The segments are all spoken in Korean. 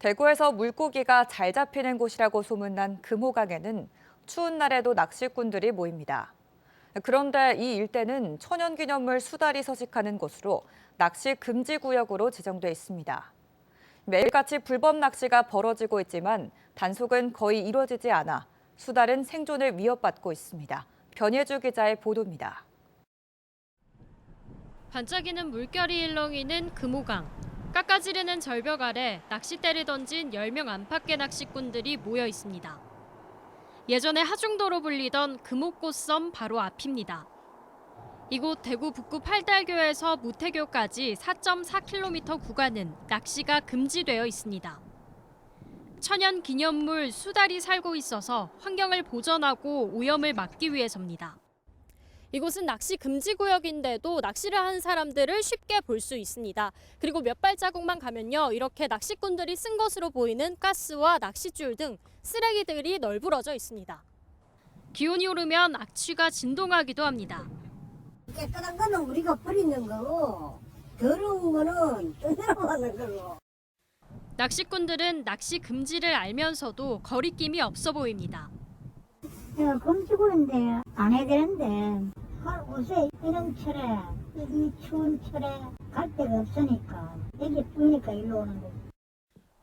대구에서 물고기가 잘 잡히는 곳이라고 소문난 금호강에는 추운 날에도 낚시꾼들이 모입니다. 그런데 이 일대는 천연기념물 수달이 서식하는 곳으로 낚시 금지 구역으로 지정돼 있습니다. 매일같이 불법 낚시가 벌어지고 있지만 단속은 거의 이루어지지 않아 수달은 생존을 위협받고 있습니다. 변예주 기자의 보도입니다. 반짝이는 물결이 일렁이는 금호강. 깎아지르는 절벽 아래 낚싯대를 던진 10명 안팎의 낚시꾼들이 모여 있습니다. 예전에 하중도로 불리던 금옥꽃섬 바로 앞입니다. 이곳 대구 북구 팔달교에서 무태교까지 4.4km 구간은 낚시가 금지되어 있습니다. 천연 기념물 수달이 살고 있어서 환경을 보전하고 오염을 막기 위해서입니다. 이곳은 낚시 금지 구역인데도 낚시를 하는 사람들을 쉽게 볼 수 있습니다. 그리고 몇 발자국만 가면요. 이렇게 낚시꾼들이 쓴 것으로 보이는 가스와 낚싯줄 등 쓰레기들이 널브러져 있습니다. 기온이 오르면 악취가 진동하기도 합니다. 깨끗한 거는 우리가 버리는 거고 더러운 거는 떠내려 가는 거고 낚시꾼들은 낚시 금지를 알면서도 거리낌이 없어 보입니다. 내가 금지구인데 안 해야 되는데 할 옷에 이런 철에 이, 이 추운 철에 갈 데가 없으니까 여기 뿌니까 일로 오는 거.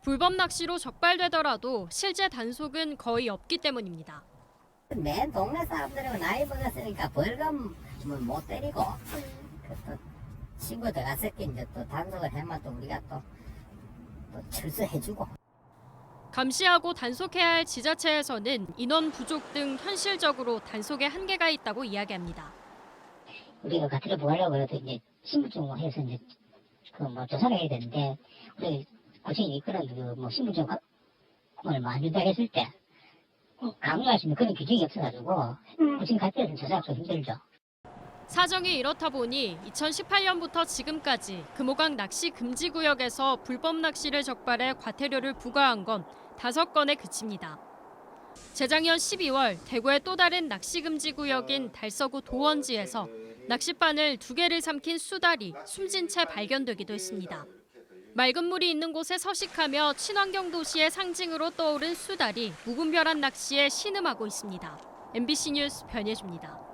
불법 낚시로 적발되더라도 실제 단속은 거의 없기 때문입니다. 맨 동네 사람들은 나이 먹었으니까 벌금 뭐못 때리고 그또 친구 들어갔을 때 이제 또 단속을 해만 또 우리가 또, 또 철수해주고 감시하고 단속해야 할 지자체에서는 인원 부족 등 현실적으로 단속에 한계가 있다고 이야기합니다. 우리가 가트를 보하려고 해도 이제 신분증 해서 이제 그 뭐 조사를 해야 되는데 우리 고생이 그런 그뭐 신분증을 많이 준다 했을 때 어, 강요할 수 있는 그런 규정이 없어가지고 고생 갈 때는 조사가 좀 힘들죠. 사정이 이렇다 보니 2018년부터 지금까지 금호강 낚시 금지 구역에서 불법 낚시를 적발해 과태료를 부과한 건 다섯 건에 그칩니다. 재작년 12월 대구의 또 다른 낚시 금지 구역인 달서구 도원지에서 낚싯바늘 두 개를 삼킨 수달이 숨진 채 발견되기도 했습니다. 맑은 물이 있는 곳에 서식하며 친환경 도시의 상징으로 떠오른 수달이 무분별한 낚시에 신음하고 있습니다. MBC 뉴스 변예주입니다.